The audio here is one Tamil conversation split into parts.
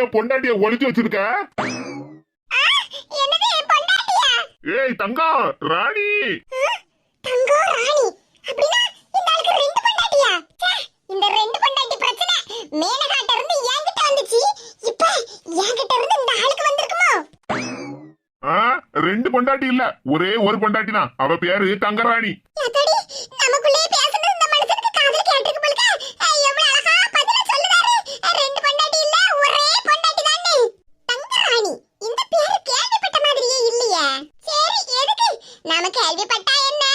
என் பொண்டாட்டிய ஒளிச்சு வச்சிருக்க? ஏய் தங்கம் ராணி. தங்கம் ராணி. அப்படினா இந்த ஆளுக்கு ரெண்டு பொண்டாட்டியா? ரெண்டு பொண்டாட்டி ரெண்டு பொண்டாட்டி இல்ல. ஒரே ஒரு பொண்டாட்டி தான் அவ பேரு தங்கராணி. நமக்கு கேள்விப்பட்டா என்ன?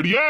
அடியே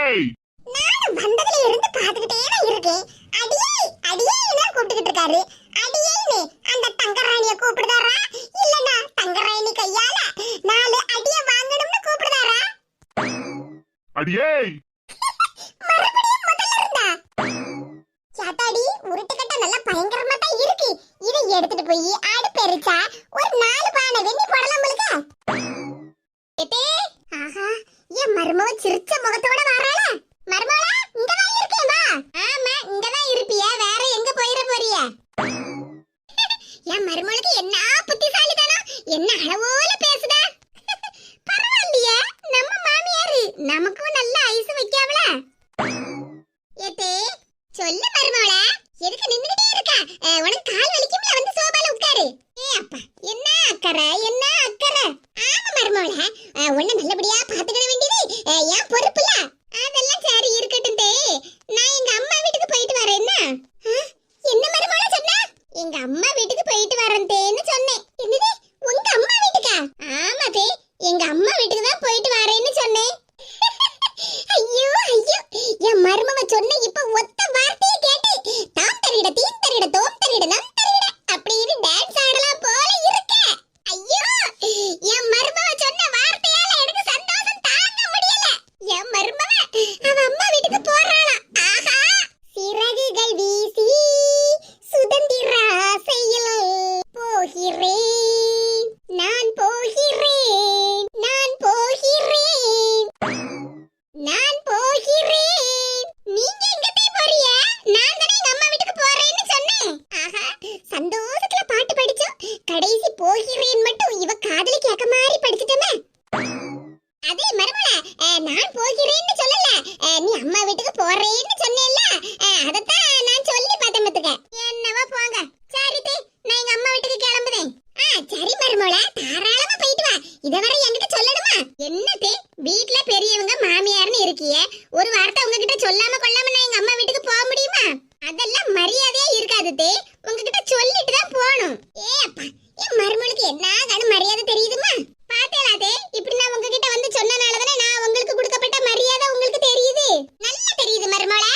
மருமோள தாராளமா போயிட்டு வா. இத வரை என்கிட்ட சொல்லணுமா? என்னதே? வீட்ல பெரியவங்க மாமியார்னு இருக்கிய. ஒரு வார்த்தை உங்ககிட்ட சொல்லாம கொள்ளாம நான் எங்க அம்மா வீட்டுக்கு போக முடியுமா? அதெல்லாம் மரியாதையே இருக்காது தே. உங்ககிட்ட சொல்லிட்டு தான் போணும் ஏ அப்பா என் மருமலுக்கு என்ன மரியாதை தெரியுதுமா? பாத்தேலாதே இப்படி நான் உங்ககிட்ட வந்து சொன்னனாலதானே நான் உங்களுக்கு கொடுக்கப்பட்ட மரியாதை உங்களுக்கு தெரியுது? நல்லா தெரியுது மருமோள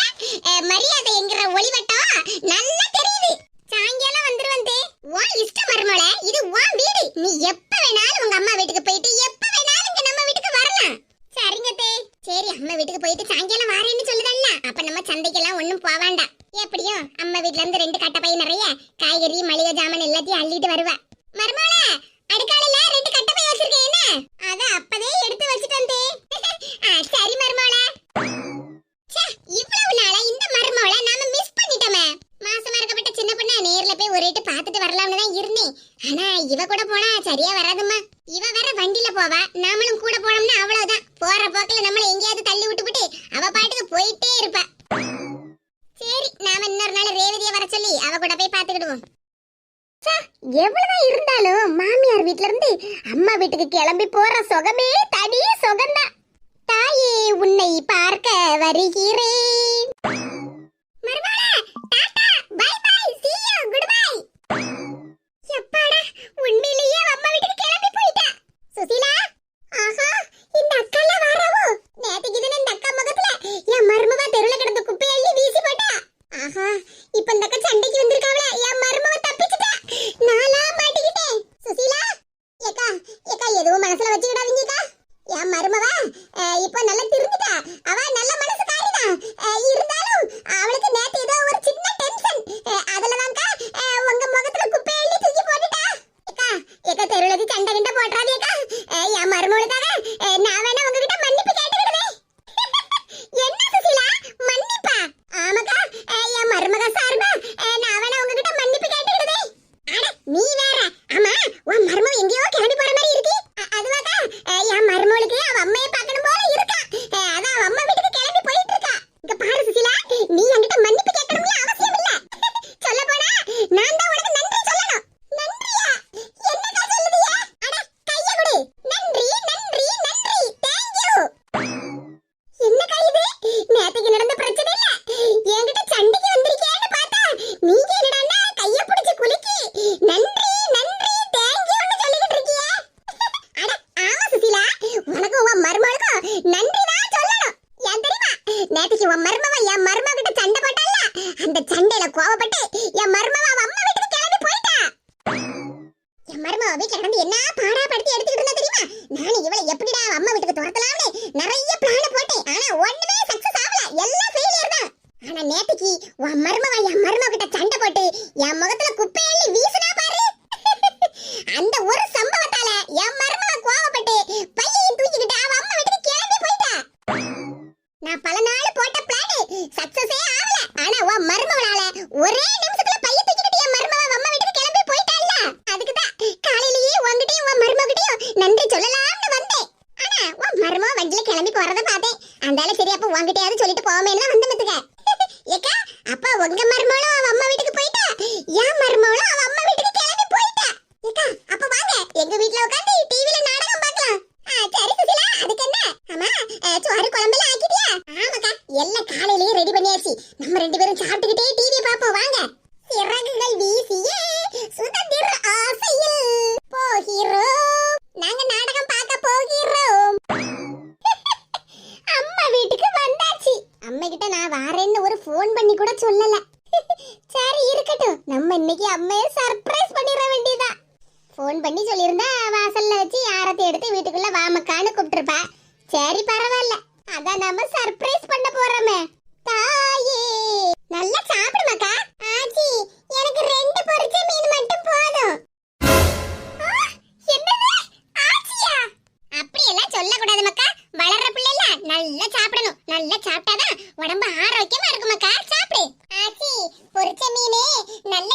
மரியாதை என்கிற ஒளிவட்டம்? நல்லா தெரியுது. சாயங்காலம் வந்துருவந்தே வா இஸ் Ну, меня போய் ஒரேட்டு பார்த்துட்டு வரலாம்னு தான் இருந்தேன். ஆனா இவ கூட போனா சரியா வராதும்மா. இவ வேற வண்டியில போவா. நாமளும் கூட போனோம்னா அவ்வளவுதான். போற போக்கில நம்மள எங்கேயாவது தள்ளி விட்டு விட்டுவிட்டு அவ பாட்டுக்கு போயிட்டே இருப்பா. சரி நாம இன்னொரு நாள் ரேவதிய வர சொல்லி அவ கூட போய் பாத்துக்கிடுவோம் எவ்வளவுதான் இருந்தாலும் மாமியார் வீட்ல இருந்து அம்மா வீட்டுக்கு கிளம்பி போற சொகமே தனி சொகம்தான். தாயே உன்னை பார்க்க வருகிறேன். அப்படியே சர்ப்ரைஸ் பண்ணிட வேண்டியதா? ஃபோன் பண்ணி சொல்லியிருந்தா வாசல்ல வச்சு யாரத்தை எடுத்து வீட்டுக்குள்ள வாமக்கான்னு கூப்பிட்டுருப்பா. சரி பரவாயில்ல. அதான் நாம சர்ப்ரைஸ் பண்ண போறோமே. தாயே. நல்லா சாப்பிடுமாக்கா? ஆச்சி எனக்கு ரெண்டு பொரிச்ச மீன் மட்டும் போதும். பிள்ளைல நல்லா சாப்பிடணும். நல்லா சாப்பிட்டாதான் உடம்பு ஆரோக்கியமா இருக்கும் மக்கா சாப்பிடு. ஆச்சி பொரிச்ச மீனே நல்ல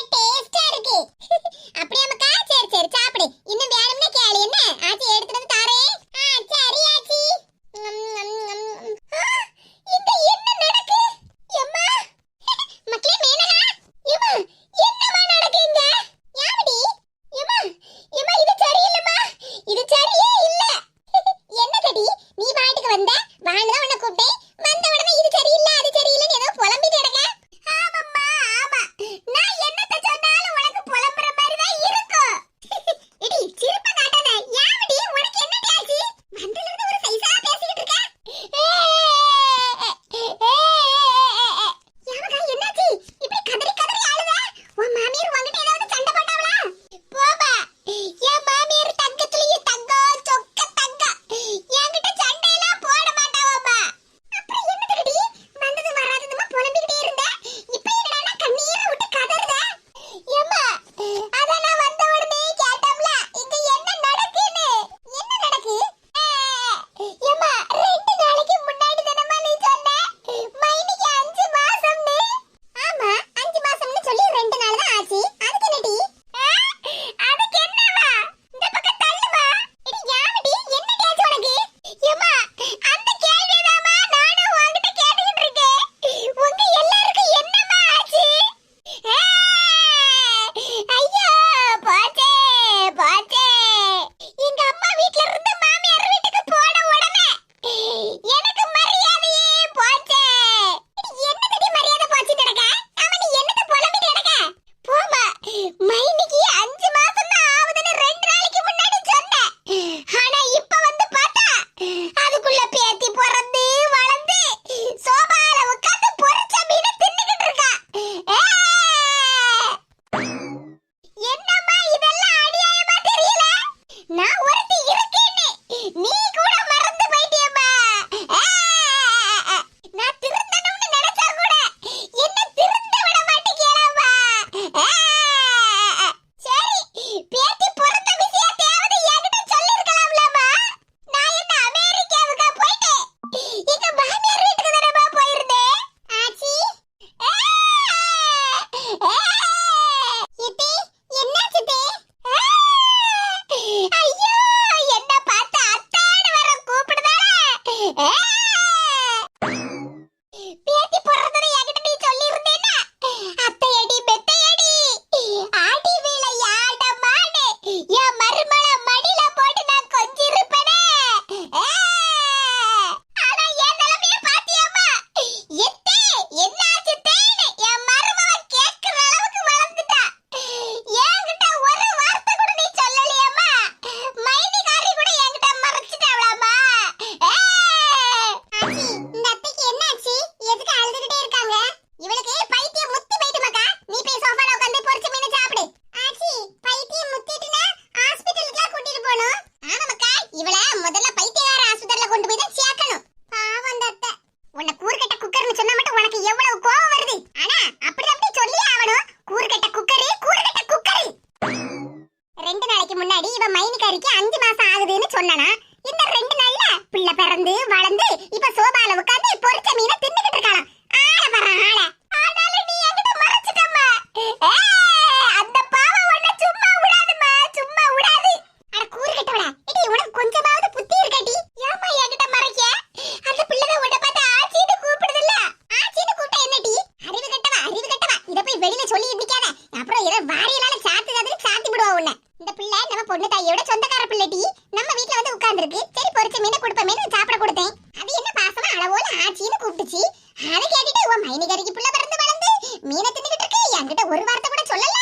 மைனிகரிக்கு புள்ள பிறந்து வளர்ந்து மீனை தின்னுகிட்டு இருக்கு. என்கிட்ட ஒரு வார்த்தை கூட சொல்லல.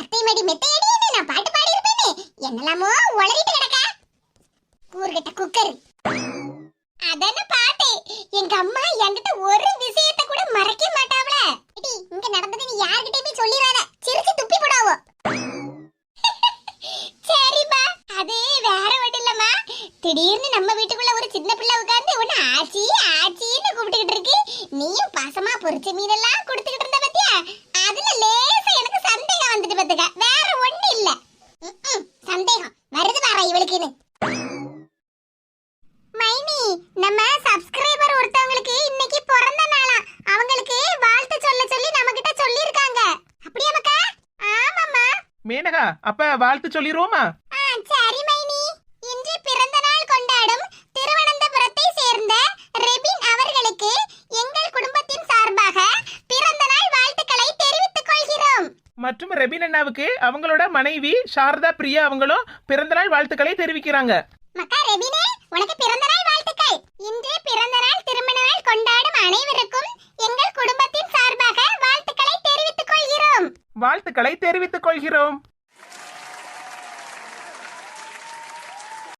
அத்தை மடி மெத்தையடின்னு நான் பாட்டு பாடி இருப்பேனே என்னெல்லாமோ உளறிட்டு கிடக்க. கூறுகிட்ட குக்கர். அதான பாட்டு? எங்க அம்மா என்கிட்ட ஒரு விஷயத்தை கூட மறைக்க மாட்டாவல ஏடி இங்க நடந்தது நீ யார்கிட்டயுமே சொல்லிடாத சிரிச்சு துப்பி போடாவோ. சரிம்மா அது வேற ஒன்றும் இல்லம்மா. திடீர்னு நம்ம வீட்டுக்குள்ள ஒரு சின்ன பிள்ளை உட்கார்ந்து உன்னை ஆச்சி ஆச்சின்னு கூப்பிட்டுக்கிட்டு இருக்கு. நீயும் பாசமா பொரிச்ச மீனெல்லாம் கொடுத்துக்கிட்டு இருந்த பத்தியா? அதுல லேசா எனக்கு சந்தேகம் வந்துட்டு பத்துக்க. வேற ஒண்ணு இல்ல. சந்தேகம். வருது பாரு இவளுக்குன்னு. மைனி நம்ம சப்ஸ்கிரைபர் ஒருத்தவங்களுக்கு இன்னைக்கு பிறந்த நாளாம் அவங்களுக்கு வாழ்த்து சொல்ல சொல்லி நம்ம கிட்ட சொல்லிருக்காங்க அப்படியா மக்கா? ஆமாம்மா. மேனகா அப்ப வாழ்த்து சொல்லிருவோமா ஆ சரி மைனி இன்று பிறந்த நாள் கொண்டாடும் திருவனந்தபுரத்தை சேர்ந்த ரெபின் அவர்களுக்கு எங்கள் குடும்பத்தின் சார்பாக பிறந்த நாள் வாழ்த்துக்களை தெரிவித்துக் கொள்கிறோம் மற்றும் ரெபின் அண்ணாவுக்கு அவங்களோட மனைவி சாரதா பிரியா அவங்களும் பிறந்தநாள் வாழ்த்துக்களை தெரிவிக்கிறாங்க. மக்கா ரெபினே உனக்கு பிறந்த நாள் வாழ்த்துக்கள். இன்று பிறந்த நாள் திருமண நாள் கொண்டாடும் அனைவருக்கும் எங்கள் குடும்பத்தின் சார்பாக வாழ்த்துக்களை தெரிவித்துக் கொள்கிறோம். வாழ்த்துக்களை தெரிவித்துக் கொள்கிறோம்.